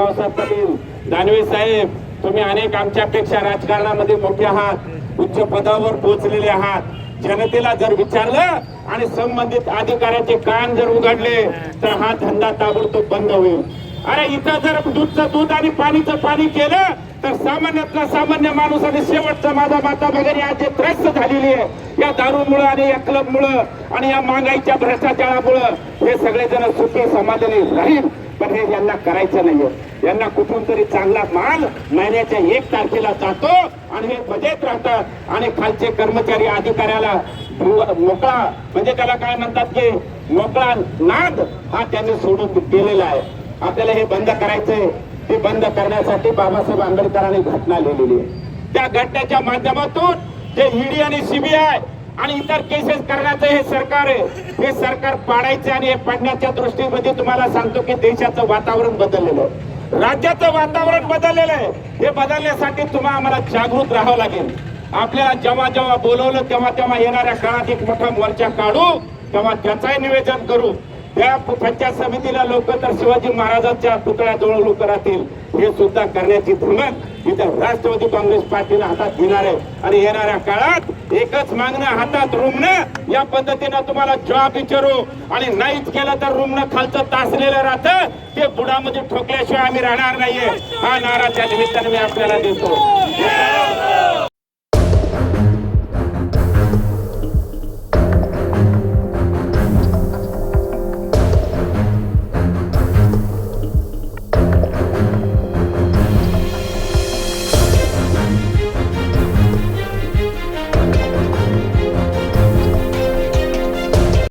बाबासाहेब पाटील दानवे साहेब तुम्ही अनेक आमच्यापेक्षा राजकारणामध्ये मोठे आहात. उच्च पदावर पोहोचलेले आहात. जनतेला जर विचारलं आणि संबंधित अधिकाऱ्याचे कान जर उघडले तर हा धंदा ताबडतोब बंद होईल. अरे इथं जर दूधचं दूध आणि पाणीचं पाणी केलं तर सामान्यातला सामान्य माणूस आणि शेवटचा माझा माता भगिनी आज जे त्रस्त झालेली आहे. या दारूमुळं आणि या क्लबमुळं आणि या महागाईच्या भ्रष्टाचारामुळं हे सगळेजण सुखी समाधानी राहील. पण हे यांना करायचं नाहीये. यांना कुठून तरी चांगला माल महिन्याच्या एक तारखेला जातो आणि हे मजेत राहतात आणि खालचे कर्मचारी अधिकाऱ्याला मोकळा म्हणजे त्याला काय म्हणतात की मोकळा नाद हा त्यांनी सोडून केलेला आहे. आपल्याला हे बंद करायचंय. ते बंद करण्यासाठी बाबासाहेब आंबेडकरांनी घटना लिहिलेली आहे. त्या घटनेच्या माध्यमातून जे ईडी आणि सीबीआय आणि इतर केसेस करण्याचं हे सरकार आहे हे सरकार पाडायचे आणि हे पाडण्याच्या दृष्टीमध्ये तुम्हाला सांगतो की देशाचं वातावरण बदललेलं आहे. राज्याचं वातावरण बदललेलं आहे. हे बदलण्यासाठी तुम्हाला आम्हाला जागृत राहावं लागेल. आपल्याला जेव्हा जेव्हा बोलवलं तेव्हा तेव्हा येणाऱ्या काळात एक मोठा मोर्चा काढू तेव्हा त्याचाही निवेदन करू. या पंचायत समितीला लोक तर शिवाजी महाराजांच्या पुतळ्याजवळ लोक राहतील. हे सुद्धा करण्याची धमक इथं राष्ट्रवादी काँग्रेस पार्टीला हातात घेणार आहे. आणि येणाऱ्या काळात एकच मागणं हातात रुमणं या पद्धतीनं तुम्हाला जॉब विचारू. आणि नाहीच केलं तर रुमणं खालचं तासलेलं राहतं. ते बुडामध्ये ठोकल्याशिवाय आम्ही राहणार नाहीये. हा नारा त्या निमित्ताने मी आपल्याला देतो.